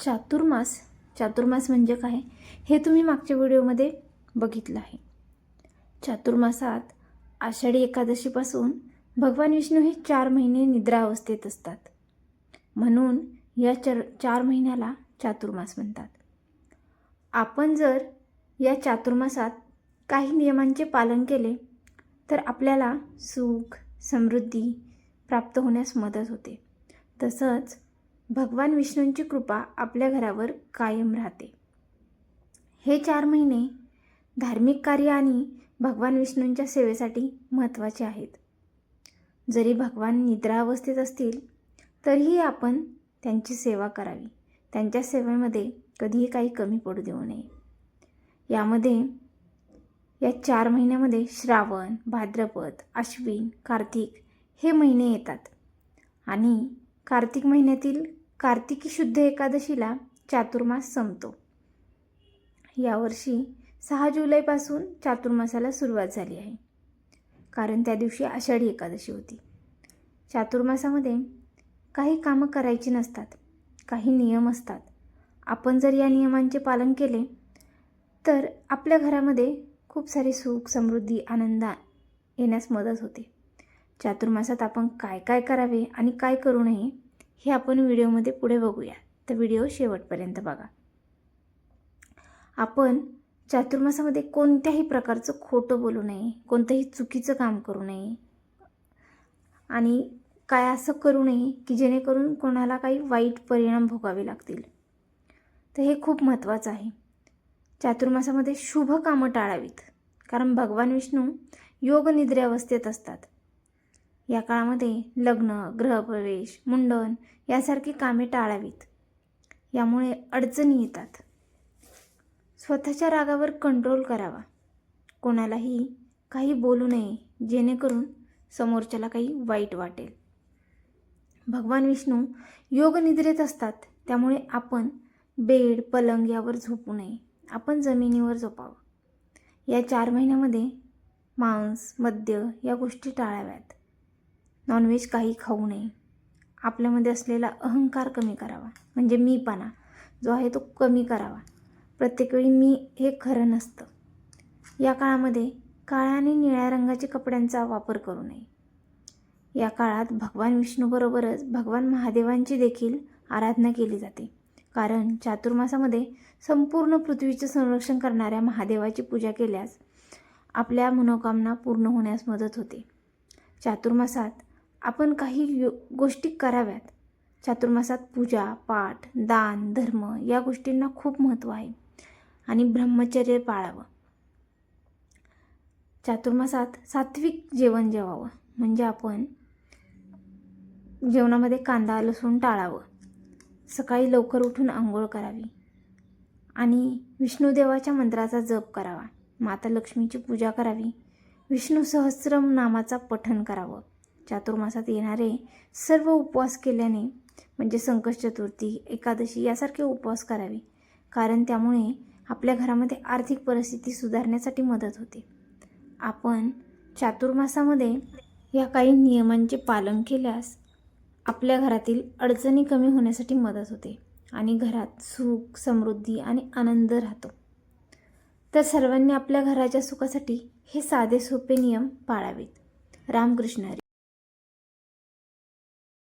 चातुर्मास चातुर्मास म्हणजे काय? हे तुम्ही मागच्या व्हिडिओमध्ये बघितलं आहे. चातुर्मासात आषाढी एकादशीपासून भगवान विष्णू हे चार महिने निद्रा अवस्थेत असतात. म्हणून या चर चार महिन्याला चातुर्मास म्हणतात. आपण जर या चातुर्मासात काही नियमांचे पालन केले तर आपल्याला सुख समृद्धी प्राप्त होण्यास मदत होते. तसंच भगवान विष्णूंची कृपा आपल्या घरावर कायम राहते. हे चार महिने धार्मिक कार्य आणि भगवान विष्णूंच्या सेवेसाठी महत्त्वाचे आहेत. जरी भगवान निद्रा अवस्थेत असतील तरीही आपण त्यांची सेवा करावी. त्यांच्या सेवेमध्ये कधीही काही कमी पडू देऊ नये. यामध्ये या चार महिन्यामध्ये श्रावण भाद्रपद अश्विन कार्तिक हे महिने येतात. आणि कार्तिक महिन्यातील कार्तिकी शुद्ध एकादशीला चातुर्मास संपतो. यावर्षी सहा जुलैपासून चातुर्मासाला सुरुवात झाली आहे. कारण त्या दिवशी आषाढी एकादशी होती. चातुर्मासामध्ये काही कामं करायची नसतात काही नियम असतात. आपण जर या नियमांचे पालन केले तर आपल्या घरामध्ये खूप सारे सुख समृद्धी आनंद येण्यास मदत होते. चातुर्मासात आपण काय काय करावे आणि काय करू नये हे आपण व्हिडिओमध्ये पुढे बघूया. तर व्हिडिओ शेवटपर्यंत बघा. आपण चातुर्मासामध्ये कोणत्याही प्रकारचं खोटं बोलू नये कोणतंही चुकीचं काम करू नये आणि काय असं करू नये की जेणेकरून कोणाला काही वाईट परिणाम भोगावे लागतील. तर हे खूप महत्त्वाचं आहे. चातुर्मासामध्ये शुभ कामं टाळावीत. कारण भगवान विष्णू योग निद्रावस्थेत असतात. या काळामध्ये लग्न गृहप्रवेश मुंडन यासारखी कामे टाळावीत. यामुळे अडचणी येतात. स्वतःच्या रागावर कंट्रोल करावा. कोणालाही काही बोलू नये जेणेकरून समोरच्याला काही वाईट वाटेल. भगवान विष्णू योग निद्रेत असतात. त्यामुळे आपण बेड पलंग यावर झोपू नये. आपण जमिनीवर झोपावं. या चार महिन्यामध्ये मांस मद्य या गोष्टी टाळाव्यात. नॉनव्हेज काही खाऊ नये. आपल्यामध्ये असलेला अहंकार कमी करावा. म्हणजे मीपणा जो आहे तो कमी करावा. प्रत्येक वेळी मी हे खरं नसतं. या काळामध्ये काळ्या आणि निळ्या रंगाच्या कपड्यांचा वापर करू नये. या काळात भगवान विष्णूबरोबरच भगवान महादेवांची देखील आराधना केली जाते. कारण चातुर्मासामध्ये संपूर्ण पृथ्वीचे संरक्षण करणाऱ्या महादेवाची पूजा केल्यास आपल्या मनोकामना पूर्ण होण्यास मदत होते. चातुर्मासात आपण काही यो गोष्टी कराव्यात. चातुर्मासात पूजा पाठ दान धर्म या गोष्टींना खूप महत्त्व आहे आणि ब्रह्मचर्य पाळावं. चातुर्मासात सात्विक जेवण जेवावं. म्हणजे आपण जेवणामध्ये कांदा लसूण टाळावं. सकाळी लवकर उठून आंघोळ करावी. आणि विष्णुदेवाच्या मंत्राचा जप करावा. माता लक्ष्मीची पूजा करावी. विष्णू सहस्रम नामाचा पठण करावं. चातुर्मासात येणारे सर्व उपवास केल्याने म्हणजे संकट चतुर्थी एकादशी यासारखे उपवास करावे. कारण त्यामुळे आपल्या घरामध्ये आर्थिक परिस्थिती सुधारण्यासाठी मदत होते. आपण चातुर्मासामध्ये या काही नियमांचे पालन केल्यास आपल्या घरातील अडचणी कमी होण्यासाठी मदत होते आणि घरात सुख समृद्धी आणि आनंद राहतो. तर सर्वांनी आपल्या घराच्या सुखासाठी हे साधे सोपे नियम पाळावेत. रामकृष्ण